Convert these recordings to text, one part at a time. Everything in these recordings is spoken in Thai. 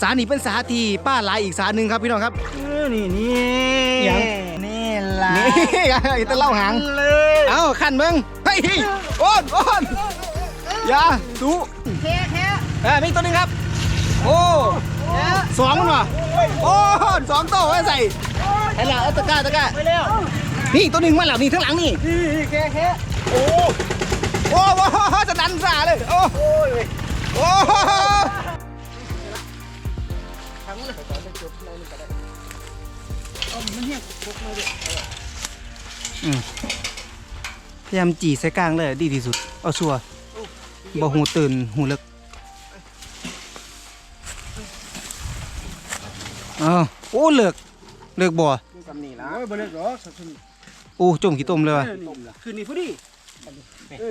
สานี่เป็นสาที่ป้าหลายอีกสาหนึ่งครับพี่น้องครับเออนี่นี่หยังนี่ล่ะนี่อีตะเล่าหางเลยเอ้าขันเบิ้งเฮ้ยโอนโอนอย่าดูแค่แค่เออมีตัวหนึงครับ โอ้สองมันวะโอ้สองตัวไว้ใส่ไอ้ละเอาตะกร้าตะกร้าไปแล้วนี่ตัวหนึ่งมาแล้วนี่ข้างหลังนี่นี่แค่แค่โอ้โอ้โหจะดันสาเลยโอ้โอ้ ยโอ้อืมพยายามจีใส่กลางเลยดีที่สุด เอาชัวร์บ่หูตื่นหูเลิกอ้าวโอ้เลิกเลิกบ่สำนีละโอ้ยบ่เลิกหรอกสักทีโอ้จมขี้ต้มเลยว่ะคืนนี้พอดี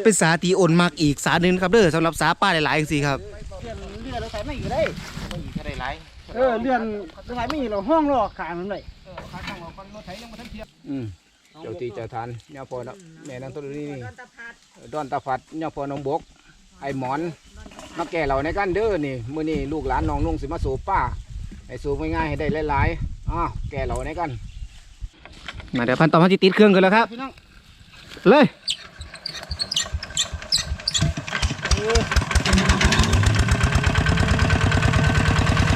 เป็นสาตีโอนมากอีกสาหนึ่งครับเด้อสำหรับสาป้าหลายๆจังซี่ครับเลื่อนเลื่อนเราใส่ไม่อยู่ได้ไม่อีกแค่ได้ไร เออเลื่อนสมัยไม่อยู่เราห้องรอขายมันเลยอืมเจ้าที่เจ้าทานย่าพอนะแม่นางตัวนี้นี่ดอนตาฟัดย่าพอน้องบก ไอ้หมอนมาแก่เราในกันเด้อนี่มื้อนี้ลูกหลานน้องนุ่งสิมาสู่ป้าให้สู่ง่ายๆให้ได้หลายๆอ้าวแก่เราในกัน มาเดี๋ยวพันต่อมาจิติดเครื่องกันแล้วครับพี่น้องเลย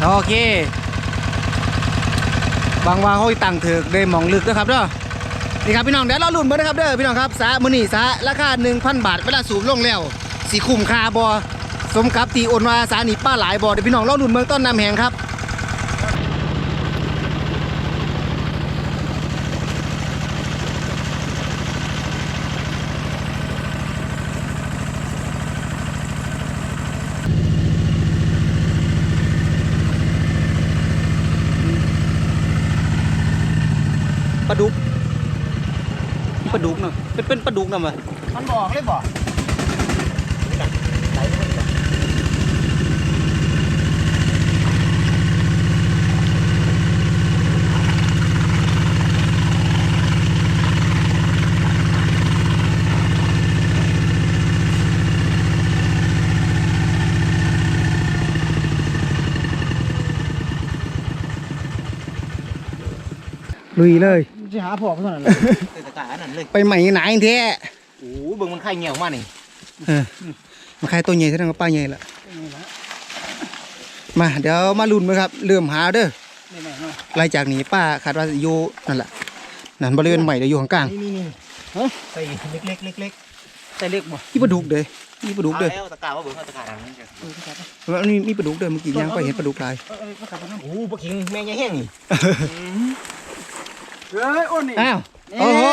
โอเค บางว่าเขาต่างเถือกได้หมองลึกนะครับเด้อนี่ครับพี่น้องเดี๋ยวเราลุ้นเบิ่งนะครับเด้อพี่น้องครับสามื้อนี้สาราคา1,000 บาทเวลาสูบลงแล้วสีคุ้มคาบอสมกับที่โอนมาสานีป้าหลายบ่เดี๋ยวพี่น้องเราลุ้นเบิ่งต้นน้ำแหงครับ ปลาดุกปลาดุกเนาะเป็นเป็นปลาดุกเนาะมั้ยมันบอกเลยบอกลุยเลย จะหาพอเท่านั้นเลยตะกาอันนั้นเลย ไปใหม่ไหนแท้โอ้เบิ่งมันไข่เหี่ยวมานี่เออมาใครตัวใหญ่แสดงว่าป้าใหญ่ละมาเดี๋ยวมาลุ้นไหมครับ เริ่มหาเด้อนี่แม่เนาะหลังจากนี้ป้าคาดว่าจะอยู่นั่นแหละนั่นบริเวณใหม่เดี๋ยวอยู่ข้างกลางนี่นี่นี่ฮะใส่เล็กๆเล็กใส่เล็กบ่นี่ปลาดุกเด้อนี่ปลาๆดุกเด้อแล้วตะกาว่าเบิ่งเอาตะกาอันนั้นจ้ะเออครับมันมีมีปลาดุกเด้อเมื่อกี้ย่างไปเห็นปลาดุกลายเออเออมาขับไปน้ำโอ้ปลาขิงแม่ใหญ่แห้งนี่ เฮ้ยอ้นนี่อ้าวโอ้โห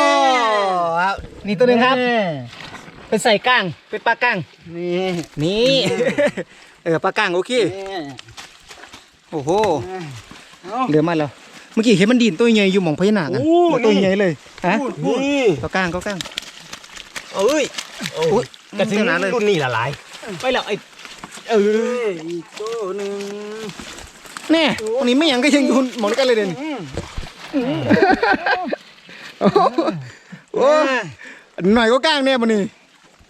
ครับนี่ตัวหนึงครับ เป็นใส่ก้างเป็นปลาก้างนี่นี่ เออปลาก้างโอเคนี่โอ้โหเอาเหลือมาแล้วเมื่อกี้เห็นมันดินตัวใหญ่อยู่หมองพญานาคอะบ่ตัวใหญ่เลยฮะนี่ก็ก้างก็ก้างเอ้ยโอ้อุ๊ยกระสิงขนาดเลยรุ่นนี้ละลายไปแล้วไอ้เออเอ้ยอีกตัวหนึ่งแน่วันนี้ไม่หยังก็ยังอยู่หมองด้วยกันเลยเด่นอืม โอ้โหโอ้หน่อยก็ก้างแน่มันนี่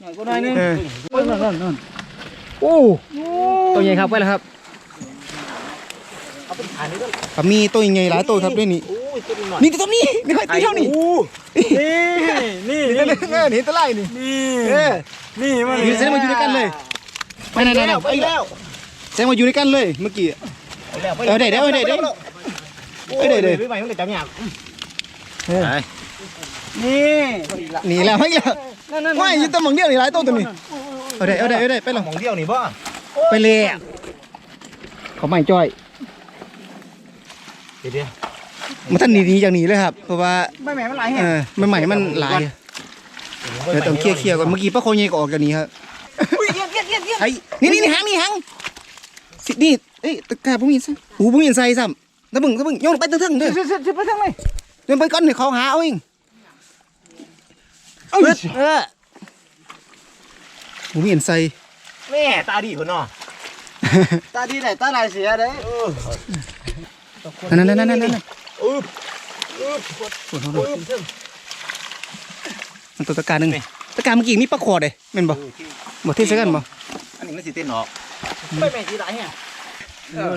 หน่อยก็หน่อยหนึงเออโอ้ยนั่นนั่นนั่นโอ้ตัวใหญ่ครับไปแล้วครับเอาไปถ่ายเลยด้วยก็มีตัวใหญ่หลายตัวครับด้วยนี่โอ้ยตัวนี้หน่อยนี่ตัวนี้นี่ตัวเท่านี้นี่นี่นี่ตัวเล็กเออนี่ตัวไล่นี่นี่เออนี่มันอยู่เส้นมาอยู่ด้วยกันเลยไปไหนไหนไหนไปแล้วเส้นมาอยู่ด้วยกันเลยเมื่อกี้ไปแล้วไปเออได้ได้ได้ได้ เออได้ได้ไปใหม่มันเลยจับยากเออนี่หนีแล้วไม่แล้วนั่นนั่นไม่ยิงตัวหมองเดียวนี่หลายตัวตัวนี้เอาได้เอาได้เอาได้ไปหรอมองเดียวนี่บ่ไปเลยเขาไม่จ้อยเดี๋ยวเดี๋ยวมันท่านหนีดีจากหนีเลยครับ เพราะว่าไม่แม่มันหลายเอแห่งอมันใหม่มันหลายเดี๋ยวต้องเคลียร์เคลียร์ก่อนเมื่อกี้ป้าโคยเงยก็ออกจากนี้ครับอุ้ยเยี่ยมเยี่ยมเยี่ยมเยี่ยมไอ้นี่นี่นี่หางนี่หางสินี่เอ้ยตะกร้าผมมีใส่หูผมมีใส่ซ้ำ ตะบึงตะบึงโยนไปตึ้งๆเด้อเสร็จเสร็จเสร็จไปทางไหนโยนไปก่อนเดี๋ยวเขาหาเอาเองเอ้ยปึ๊ดเออหูมีใส่แม่ตาดีคนเนาะตาดีไหนตาลายเสียเด้เออนั่นนั่นนั่นนั่นนั่นอึ๊บอึ๊บโอ้โหอึ๊บมันตัวตะกร้าหนึ่งตะกร้าเมื่อกี้มีปลาคอเด้แม่นบ่บ่เทใส่กันบ่อันนี้มันสิเต้นออกไม่แม่สีหลายแห่ง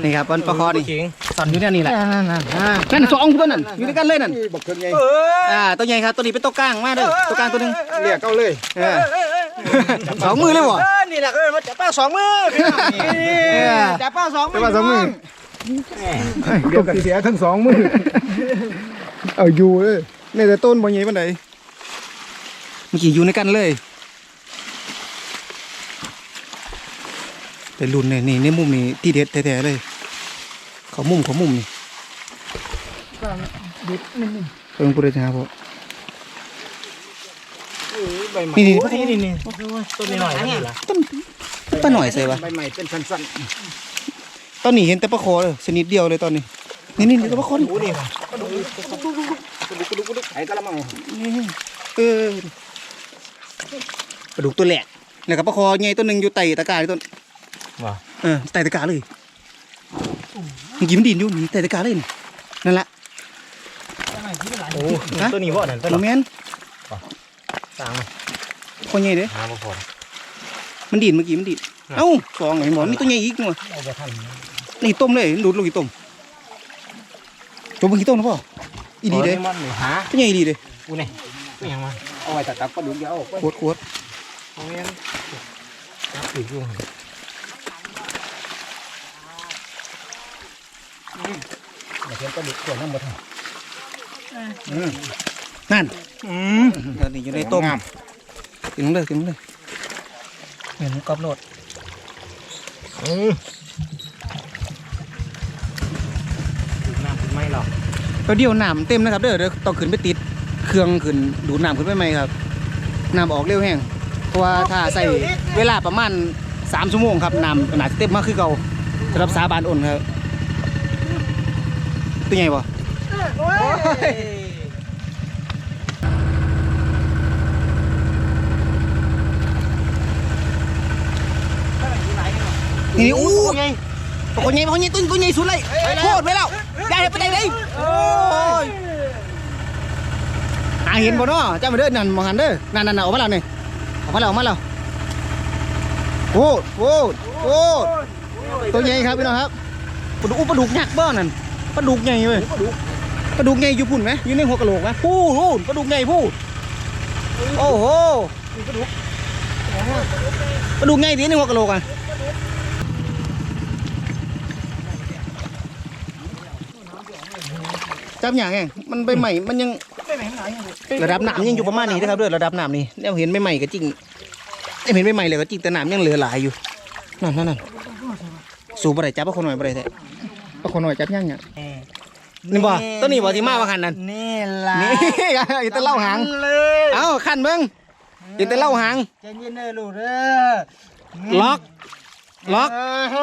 นี่ครับมันปลาคอนี่เก่งสอนอยู่เนี่ยนี่แหละนั่นนั่นอ่านั่นสองตัวนั่นอยู่ด้วยกันเลยนั่นบักเทิงไงเอออ่าตัวใหญ่ครับตัวนี้เป็นตัวกลางมาเด้อตัวกลางตัวหนึงเรียกเอาเลยเออสองมือเลยบ่เออนี่แหละเออมาจับป้าสองมือพี่น้องนี่เออจับป้าสองมือจับป้าสองมือเดี๋ยวเสียทั้งสองมือเอาอยู่เลยในแต่ต้นบ่ใหญ่ปานใดเมื่อกี้อยู่ในกันเลย เป็นรุ่นนี่นี่ในมุมนี้ที่เด็ดแท้ๆเลย เขามุมเขามุมนี่เพิ่งกูได้จะหาพวกใบใหม่นี่นี่นี่นี่นี่ต้นนี้หน่อยนี่ล่ะต้นปลาหน่อยใส่ปะใบใหม่เป็นสั้นตอนนี้เห็นแต่ปลาคอเลยชนิดเดียวเลยตอนนี้ นี่นี่นี่ตัวปลาคอนี่โอ้นี่ๆไอ้กะละมังนี่เออปลาดุกตัวแหลกแล้วก็ปลาคอใหญ่ตัวหนึ่งอยู่ไต่ตะกร้าเลยต้น ว่าเออไต่ตะกร้าเลยเมื่อกี้มันดินอยู่นี่ไต่ตะกร้าเลยนี่นั่นแหละโอ้ตัวนี้บ่นั่นตัวโรแมนสร้างคอใหญ่เด้อหาบ่พอมันดินเมื่อกี้มันดินเอ้าสองไอ้หมอมีตัวใหญ่อีกหน่อยเอาบ่ทันนี่ต้มเลยดูดลงกี่ต้มจมเมื่อกี้ต้มนะพ่ออีดีเด้มันนี่หาตัวใหญ่อีดีเด้กูนี่ไม่ยังมาเอาไว้ตัดตักปลาดุกเดี๋ยวเอาไปขวดขวดโอ้ยจับถืออยู่เดี๋ยว เพิ่นปลาดุกตัวน้ำหมดนั่นอืมตอนนี้อยู่ในต้มกินเลยกินเลยเห็นกรอบโลดอืมน้ำขึ้นไม่หรอกแล้วเดียวน้ำเต็มนะครับเด้อเดี๋ยวต้องขึ้นไปติดเครื่องขึ้นดูดน้ำขึ้นไปไหมครับน้ำออกเร็วแห้งเพราะว่าถ้าใส่เวลาประมาณ3ชั่วโมงครับน้ำน่าจะเต็มมากคือเก่าสำหรับสาบานอ่อนครับ ตัวใหญ่ปะโอ้ยนี่นี่อู้ใหญ่ตัวใหญ่ตัวใหญ่ตัวตัวใหญ่สุดเลยโคตรไปแล้วได้ไปได้เลยโอ้ยหาเห็นบ่เนาะจ้ามาเด้อนั่นมองหันเด้อนั่นนั่นๆๆออกมาแล้วนี่ออกมาแล้วออกมาแล้วโอ้โหโอ้ตัวใหญ่ครับพี่น้องครับปลาดุกปลาดุกยักษ์บ้านั่น ปลาดุกใหญ่เว้ยปลาดุกปลาดุกใหญ่อยู่พุ่นไหมอยู่ในหัวกะโหลกไหมพูดพูดปลาดุกใหญ่พูดโอ้โหปลาดุกปลาดุกใหญ่ดีในหัวกะโหลกอะจับอย่างไงมันใบใหม่มันยังระดับน้ำยังอยู่ประมาณนี้นะครับด้วยระดับน้ำนี่เราเห็นใบใหม่ก็จริงเห็นใบใหม่เลยก็จริงแต่น้ำยังเหลือหลายอยู่นั่นนั่นนั่นสูบอะไรจับปลาคนหน่อยอะไรแท้ปลาคนหน่อยจับยังเนี่ย นี่บ่ต้นนี้บ่ที่มาว่าคันนั้นนี่ล่ะนี่อีแต่เล่าหางเลยเอ้าคันเบิ้งอีแต่เล่าหางใจเย็นเด้อลูกเด้อล็อกล็อกเอ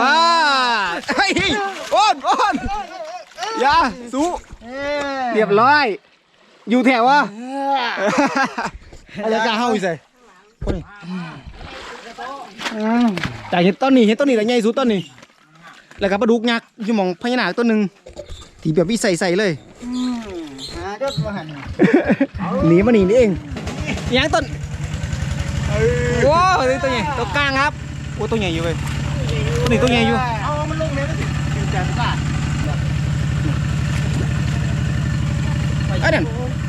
อ่าอเฮ้ยโอนโอนอย่าสู้เออเรียบร้อย อยู่แถววะอาจารย์กล้าเฮาอีใส่คนนี้แต่เห็นต้นนี้เห็นต้นนี้แหละใหญ่สุดต้นนี้แล้วก็ปลาดุกยักษ์อยู่หมองพญานาคต้นหนึ่ง ที่แบบวิใส่ใส่เลยหาจดมาหันหนีมาหนีนี่เองยางต้นโว้าวตัวใหญ่ตัวกลางครับโอ้ตัวใหญ่อยู่เลยตัวนี้ตัวใหญ่อยู่เอามันลงเลยมันสิถึงจะซ่าไอ้นั่น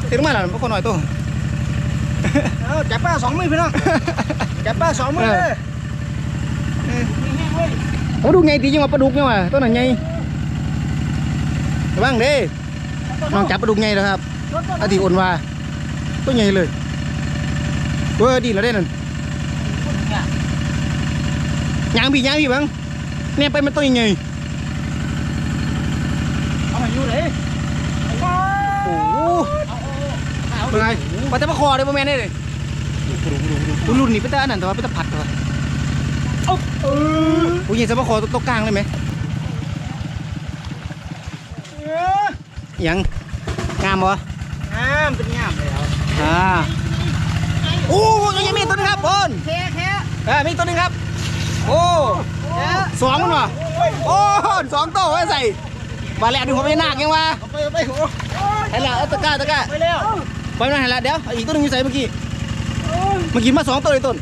เต็มมาแล้วมันคนหน่อยตัวเอาจับป้าสองมือพี่น้องจับป้าสองมือเลยโอ้ดูใหญ่ดีจังว่าปลาดุกเนี่ยว่ะตัวนั้นใหญ่ ระวังเด้น้องจับปลาดุกใหญ่แล้วครับอาทิอ่อนว่าตัวใหญ่เลยเว้ยดีแล้วเด้นั่นยางพี่ยางพี่บังเนี่ยไปมันตัวใหญ่เอามาอยู่เลยโอ้โหเป็นไงปลาตะปะคอเลยพ่อแม่นได้เลยอุ๊ยรุ่นนี้เป็นตาอันนั้นแต่ว่าเป็นตาผัดตัวโอ้ยใหญ่ตะปะคอตัวตัวกลางเลยไหม ยังงามบ่งามเป็นงามแล้วอ่าโอ้ยยังมีตัวหนึงครับบนแค่แค่เออมีตัวหนึงครับ โอ้สองมันวะโอ้สองตัวไว้ใส่บาแหลกดูผมไม่นักยังวะไปไปโอ้เห็นละเอาตะกร้าตะกร้าไปแล้วไปนั่นเห็นละเดี๋ยวเอาอีกตัวหนึงอยู่ใส่เมื่อกี้เมื่อกี้มาสองตัวเลยต้น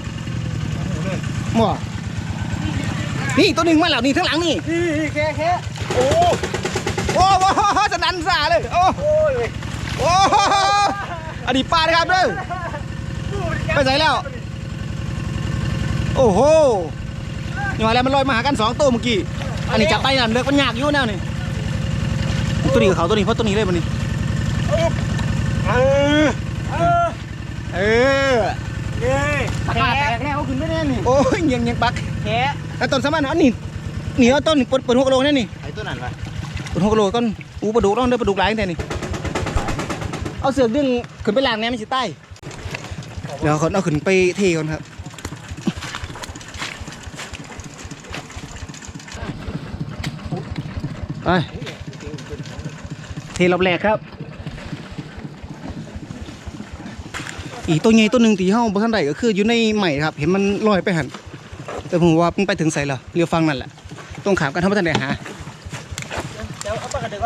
หมั่วนี่ตัวหนึ่งมาแล้วนี่ข้างหลังนี่นี่นี่แค่แค่โอ้ โอ้โหสนันสาเล ยโอ้โอ้ยโอ้อดีป้านะครับเด้อไปใส่แล้ว โอ้โหนี่มาแล้วมันลอยมาหากันสองตัวเมื่อกี้ อันนี้จับไปนั่นเลือกมันยากอยู่แนวนี่ตัวนี้กับเขาตัวนี้เพราะตัวนี้เลยมันนี่เออ เออเออนี่ปากกาแตกแล้วขึ้นไม่แน่นี่ โอ้ยยังยังปักแค่แล้วต้นสมันอันนี้นี่เอาต้นนี่เปิดเปิดหัวกะโหลกแน่นี่ไอ้ตัวนั้นวะ หัวกโลกก้อนอูปลาดุกต้องได้ปลาดุกหลายแน่นี่เอาเสือกดึงขึ้นไปล้างแน่ไม่ใช่ใต้เดี๋ยวเขาเอาขึ้นไปเทก่อนครับไปเทรอบแรกครับ อีตัวใหญ่ตัวหนึ่งที่เฮาบ่ทันได้ก็คืออยู่ในใหม่ครับ เห็นมันลอยไปหันแต่ผมว่ามันไปถึงไสแล้วเรือฟังนั่นแหละต้องขามกันทำบ่ทันได้หาเดี๋ยวเอาปา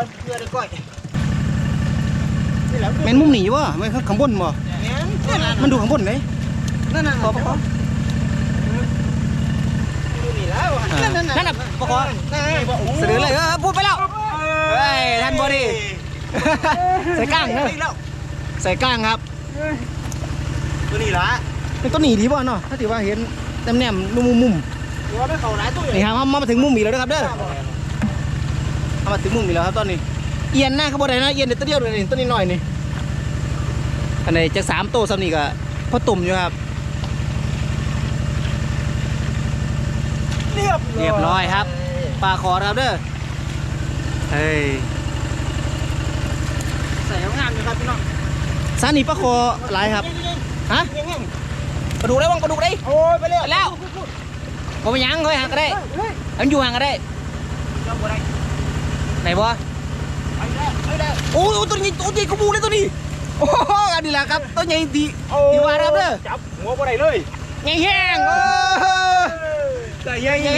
กกาเดี๋ยวก่อนเพื่อได้ก้อยนี่แหละแม่นมุมนี้บ่แม่นข้างบนบ่ แม่นนั่นน่ะมันดูข้างบนเด้นั่นน่ะขอปะขอดูนี่แล้วอะนั่นน่ะนั่นน่ะปะขอนั่นน่ะบอกโอ้เสนอเลยเออพูดไปแล้ว เฮ้ยท่านบ่ดิใส่ก้างเด้ออีกแล้วใส่ก้างครับ ตัวนี้ละเป็นต้นหนีดีบ่เนาะถ้าถือว่าเห็นแนมๆมุมมุมตัวไม่เข้าหลายตัวๆนี่ครับเอามาถึงมุมอีกแล้วนะครับเด้อเอามาถึงมุมอีกแล้วครับตอนนี้ เอียนหน้าเขาบ่ได้นะเอียนเด็ดตัวเดียวเลยนี่ต้นนี้หน่อยนี่อันไหนจะสามโตวซ้ำนี่ก็พอตุ่มอยู่ครับ เรียบเรียบร้อยครับปลาขอนะครับเด้อเฮ้ยใส่เอางามอยู่ครับพี่น้องซานี่ปลาขอหลายครับฮะยังไงปลาดุกได้บ้างปลาดุกได้โอ้ยไปเร็วไปแล้วผมไปยังเขาไปหางก็ได้เฮ้ยอันอยู่ห่างก็ได้เจ้าบัว ไรไหนบ่ไปแล้วไปแล้วโอ้ยตัวนี้ตัวนี้ขบูเลยตัวนี้โอ้โหอันนี้แหละครับตัวใหญ่ดีดีว่าครับเด้อจับหัวบัวไรเลยใหญ่แห้งโอ้โหใหญ่ใหญ่ใหญ่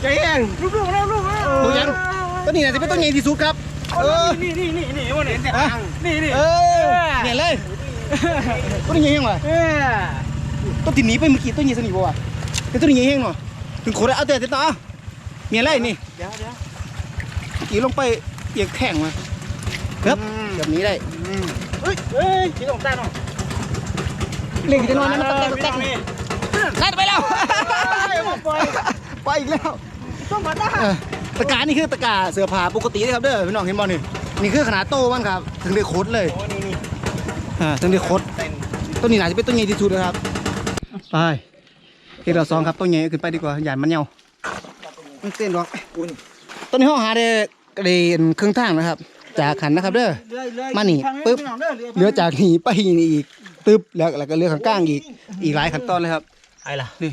ใหญ่แห้งลูกลูกแล้วลูกตัวยังตัวนี้น่าจะเป็นตัวใหญ่ที่สุดครับเออนี่นี่นี่นี่วันนี้นี่นี่เออเนี่ยเลยตัวนี้ใหญ่แห้งว่ะเออตัวที่หนีไปเมื่อกี้ตัวใหญ่สนิทบ่วะแต่ตัวนี้ใหญ่แห้งเนาะถึงโคตรเอาแต่แต่ต่อเนี่ยเลยนี่เดี๋ยวเดี๋ยว ขี่ลงไปเอียงแข้งมาครับแบบนี้ได้เฮ้ยเฮ้ยที่ตรงใต้หน่อยเล่นจะนอนนะมันตะแตกตะแตกนี่นั่นไปแล้วปล่อยไปอีกแล้วต้องมาได้เออตะกร้านี่คือตะกร้าเสื้อผ้าปกตินะครับเด้อพี่น้องเห็นบอลนี่นี่คือขนาดโตมันครับ ถึงได้โคตรเลยโอ้นี่นี่อ่าถึงได้โคตรเต้นต้นนี้น่าจะเป็นต้นใหญ่ที่สุดนะครับไปเอกเราสองครับต้นใหญ่ขึ้นไปดีกว่าหยานมันเหี่ยวมันเต้นหรอกคุณต้นนี้ห้องหาได้ ได้ครึ่งทางนะครับ จากขันนะครับเด้อมานี่ปึ๊บเหลือจากนี้ไปนี่อีกตึ๊บแล้วแล้วก็เรือข้างกลางอีกอีกหลายขั้นตอนเลยครับไอ้ล่ะนี่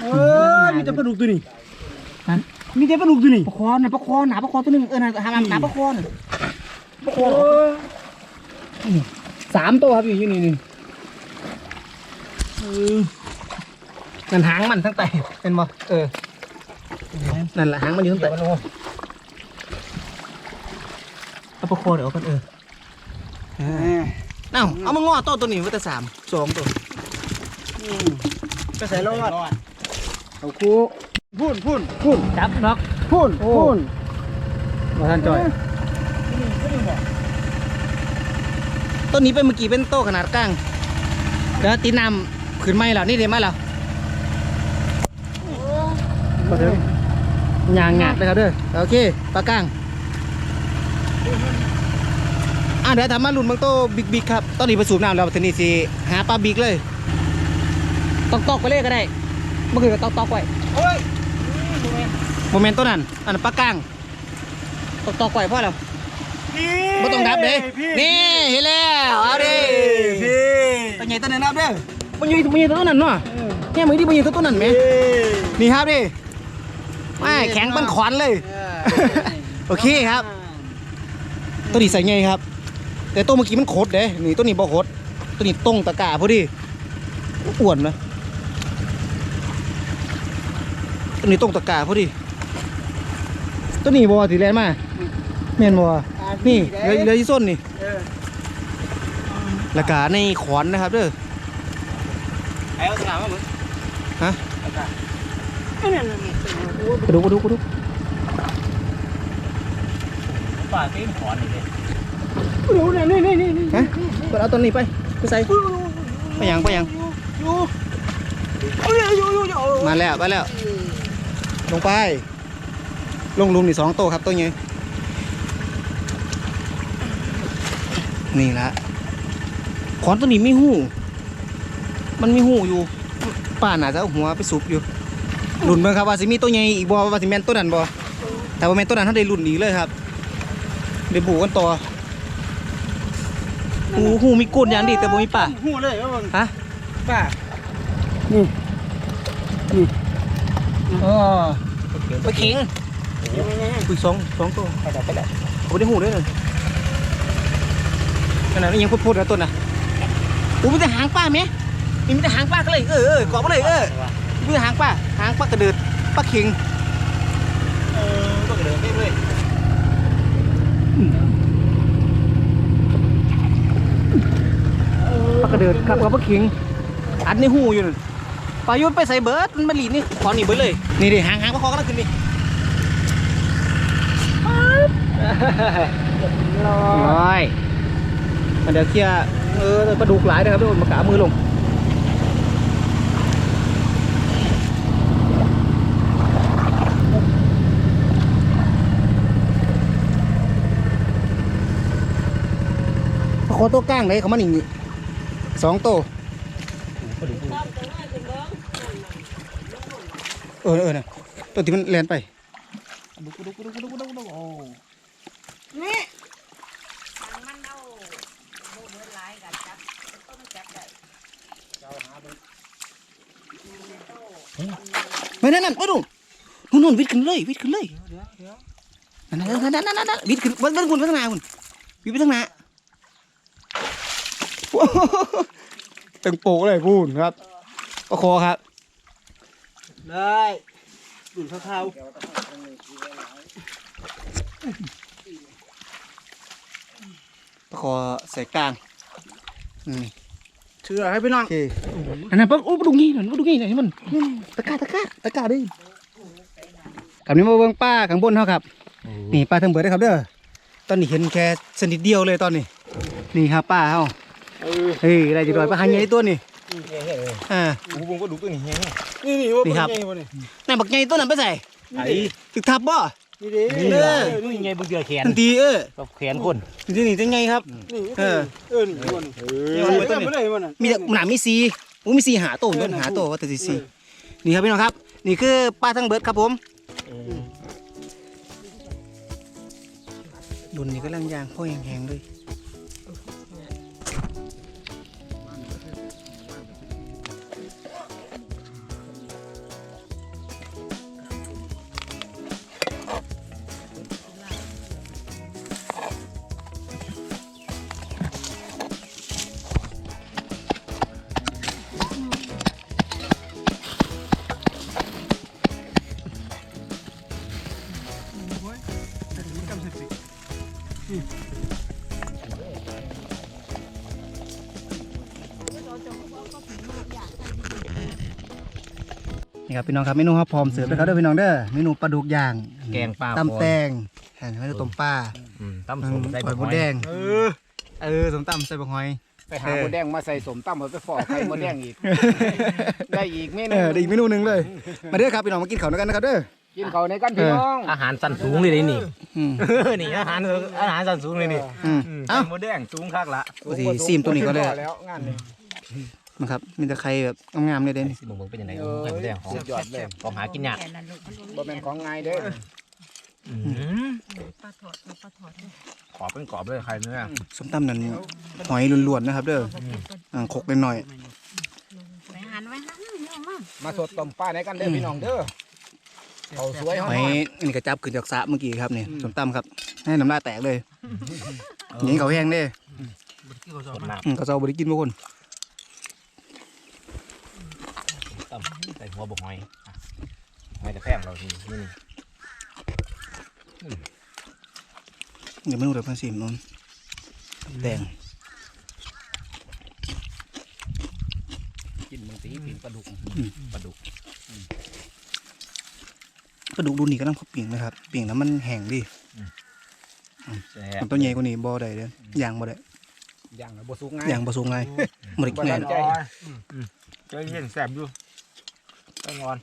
เออมีแต่ปลาดุกตัวนี้มีแต่ปลาดุกตัวนี้ปลาคอน่ะปลาคอหนาปลาคอตัวหนึงเออหนาหาหนาปลาคอน่ะปลาคอสามตัวครับอยู่ที่นี่นี่นั่นหางมันทั้งไตเป็นบ่เออ นั่นแหละหางมันอยู่ทั้งไตเอาปลาคอเดี๋ยวเอากันเออเอ้าเอามางอโต้ตัวนี้ไว้แต่สามสองตัวไปใส่รอดเอาคู่พูนพูนพุ่นจับน็อกพูนโอ้พูนมาทันจอยต้นนี้เป็นเมื่อกี้เป็นโตขนาดกลางเดี๋ยวตีน้ำขึ้นไม้แล้วนี่เดี๋ยวไม้แล้วมาถึง ยางงาดเลยครับเด้อโอเคปลากลางอะเดี๋ยวทำมาลุ่นบางโตบิ๊กบิ๊กครับตอนนี้ไปสูบน้ำแล้วทีนี้สิหาปลาบิ๊กเลยตอกตอกๆไปเลยก็ได้เมื่อคืนก็ตอกตอกๆไว้โอ้ยโมเมนต์ตัวนั้นอันนั้นปลากลางตอกตอกๆไว้พ่อแล้วนี่ไม่ต้องดับเด้นี่เห็นแล้วเอาดิพี่ตัวใหญ่ตัวนั้นนับเด้อมันอยู่มันอยู่ตัวนั้นเนาะแค่มือที่มันอยู่ตัวนั้นไหมนี่ครับดิ ไม่แข็งเป็นขวานเลย โอเคครับ ตัวนี้ใส่ไงครับ แต่ตัวเมื่อกี้มันโคตรเด้นี่ตัวนี้บ่โคตรตัวนี้ตรงตะกร้าพอดีอ้วนนะตัวนี้ตรงตะกร้าพอดีตัวนี้บ่สีแลนมาแม่นบ่นี่เหลือเหลือที่ส้นนี่เออแล้วก็ในขอนนะครับเด้อไอ้เอาสนามมาเหมือนฮะก ระดูกกระดูกกระดูกป่าตีนขอนนี่เลยดูนี่นี่นี่นี่ฮะเปิดเอาตัวนี้ไปไปใส่ไปยังไปยังอยู่อยู่อยู่อยู่อยู่มาแล้วไปแล้ว ลงไป ลงหลุมนี่สองโตวครับตัวนี้นี่ละขอนตัวนี้ไม่หู้ มันมีหูอยู่ป่าน่าจะเอาหัวไปสุบอยู่ห ลุนเบิ่งครับว่าสิมีตัวใหญ่อีกบ่ว่าสิแม่นตัวนั้นบ่แต่ว่าแม่นตัวนั้นเขาได้หลุนอีกเลยครับได้บูกันต่อหูหูมีก้นอย่างดีแต่บ่มีป่าหูเลยว่ามันฮะป่าอ๋อไปขิงคุยสองสองตัวไปแล้วไปแล้วผมได้หูด้วยเลยขนาดนี้ยังพูดๆนะต้นนะอู้มีแต่หางป้าไหมมีมีแต่หางป้าก็เลยเออเออเกาะมาเลยเออมีแต่หางป้าหางป้ากระเดิดป้าเข็งเออก็เดินไปเลยป้ากระเดิดครับกับป้าเข็งอัดในหูอยู่นั่นปลายุทธไปใส่เบิร์ดมันมาหลีนี่ขอหนีเบิร์ดเลย นี่ดิหางหางปลาคอก็แล้วขึ้นนี่ร้อยมันเดี๋ยวเคลียร์เออปลาดุกหลายนะครับทุกคนมากามือลง อตัวกลางเลยเขามาหนีสองตัวเออเออนะตัวที่มันแลนไปดูดูดูดูดูดูดูโอ้มันเอาโบเบิร์ดไลน์กับจับต้นจับได้ไม่นั่นนั่นไปดูนู่นนู่นวิดขึ้นเลยวิดขึ้นเลยนั่นนั่นนั่นนั่นนั่นวิดขึ้นเบิ้ลเบิ้ลคุณไปทางหน้าคุณวิดไปทางหน้าโอ้โห ตึงโปกเลยพูนครับประคอครับได้ดูเท้าประคอใส่กลาง อืมเชื่อให้พี่น้องโอเคอันนั้นปะโอ้ปะดุงี้นั่นปะดุงี้นั่นมันตะกร้าตะกร้าตะกร้าดิกับนี้มาเบิ่งป้าข้างบนเขาครับ นี่ป้าทั้งเบิดเลยครับเด้อ ตอนนี้เห็นแค่สนิทเดียวเลยตอนนี้ นี่ครับป้าเขา เออเฮ้ยได้จุดดอยป้าหางใหญ่ตัวนี่อ่าหูผมก็ดูตัวนี้เงี้ยนี่นี่ว่านี่ครับนายบักใหญ่ตัวนั้นไปใส่ไอ้ถึกทับบ่นี่ดิเออนี่ไงบึงเดือแขนทันทีเออกับแขนคนนี่นี่จะไงครับนี่เออเออนี่มันเอนี่อมันไม่ตัต้วองนี้ไปเลยมันมีแต่หนามีสีโอ้มีสีหาตัวเดินหาตัวว่าแต่สีสีนี่ครับพี่น้องครับ นี่คือป้าทั้งเบิดครับผมดุนนี่ก็ลังยางพ่อแห้งๆเลย นี่ครับพี่น้องครับเมนูครับพร้อมเสิร์ฟแล้วครับเด้อพี่น้องเด้อเมนูปลาดุกย่างแกงปลาตำแตงอันนี้เมนูต้มปลาอืมตั้มสมใส่หอยมดแดงเออเออสมตำใส่บะหอยไปหาหมดแดงมาใส่สมตั้มเอาไปฟอกไข่หมดแดงอีกได้อีกเมเอนูอได้อีกเมนูหนึ่งเลย มาเด้อครับพี่น้องมากินข้าวด้วยกันนะครับเด้อกินเขาวในกันพี่น้องอาหารสั้นสูงเลยนี่นี่อืมนี่อาหารอาหารสั้นสูงเลยนี่อืมเอ้าเอ้าหมูแดงสูงคักละโอ้สิซีมตัวนี้ก็เลยแล้วงานนี้มั นครับ มีแต่ไข่แบบงามๆเลยเด้นี่สิบ่เบิ่งเป็นยังไงเออไข่หมูแดงของสุดยอดเลยของหากินยากแค่นั้นลูกมันลูกบ่เป็นของง่ายเด้ออืมปลาถอดปลาถอดกรอบเป็นกรอบเลยไข่เนื้อสมตำนั่นหอยล้วนๆนะครับ เด้ออ่าคกหน่อยไปหันไว้หันเนาะมามาสดต้มปลาในกันเด้อพี่น้องเด้อเขาสวยๆหหออยยอันนี้กระจับขึ้นจากสระเมื่อกี้ครับนี่สมตำครับให้น้ำลายแตกเลยอย่างนี้เขาแห้งเด้สดน้อืมเขาเจ้าบริกินบางคนำตั้ม ใส่หัวบกหอยอะหอยแต่แพงเราทีนี่นี่เดี๋ยวเมนูเดี๋ยวพันสิมนนแดงกินบางทีกินปลาดุกปลาดุกปลาดุกรุ่นนี้ก็ต้องเขาปิ่งนะครับปิ่งแล้วมันแห้งดิแซ่บมันตัวใหญ่กว่านี้บ่ได้เด้อย่างบ่ได้ย่างแล้วบ่สุกง่ายย่างบ่สูงง่ายบ่ได้บ่แน่ทันนใจใจเย็นแซ่บอยู่ ไปงอน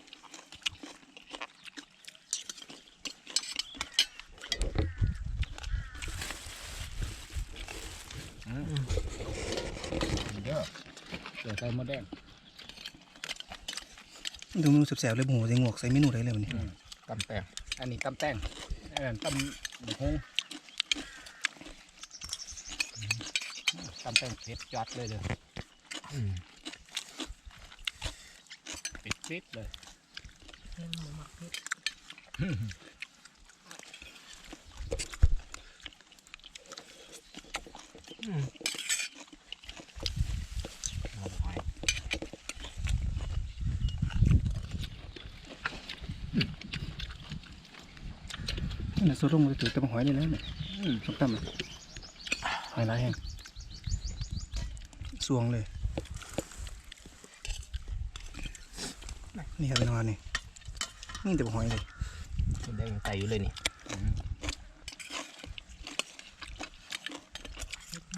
เด้อเดี๋ยวใส่หมดแดงดูเมนูแซ่บๆเลยหมูใส่งวกใส่เมนูได้เลยวันนี้ตำแตงอันนี้ตำแตงอันนั้นตำบักฮงตำแตงเผ็ดจัดเลยเด้อ เผ็ดปิดเลยหัวบกหอยนี่สดลงไปถือตะหอยนี่แล้วเนี่ยส้มตำอะหอยลายแห้งสวงเลย นี่ครับเป็นวานนี่นี่แต่หอยเลยมันได้ยังไตอยู่เลยนี่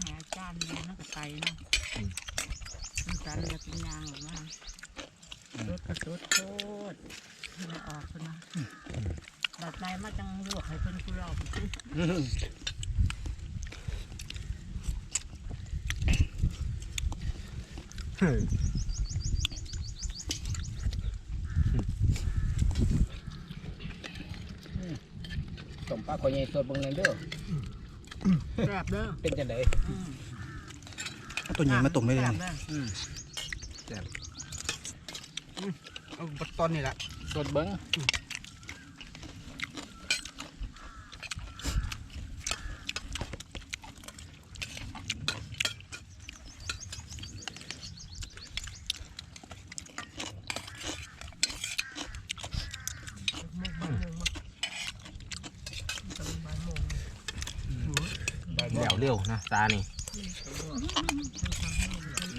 แหาจานเนี่ยนักไก่เนาะมันจานเนี่ยเป็นยางหรือว่ารถกระตุ้โคตรมาออกคนนะแบบไรมาจังลวกให้เพิ่นกูรอบสิต้ ปลาคอยใหญ่สดเบิ่งแน่เด้อแซ่บเด้อเป็นจังไดอืมเอาตัวใหญ่มาต้มได้เลยแซ่บนี่เด้อเอาตอนนี้แหละสดเบิ่งใบ แห บ่ ลว เร็วนะตานี่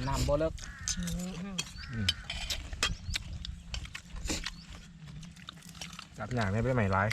น้ำบ่เลิกจับอย่างนี้ไปใหม่ร้าย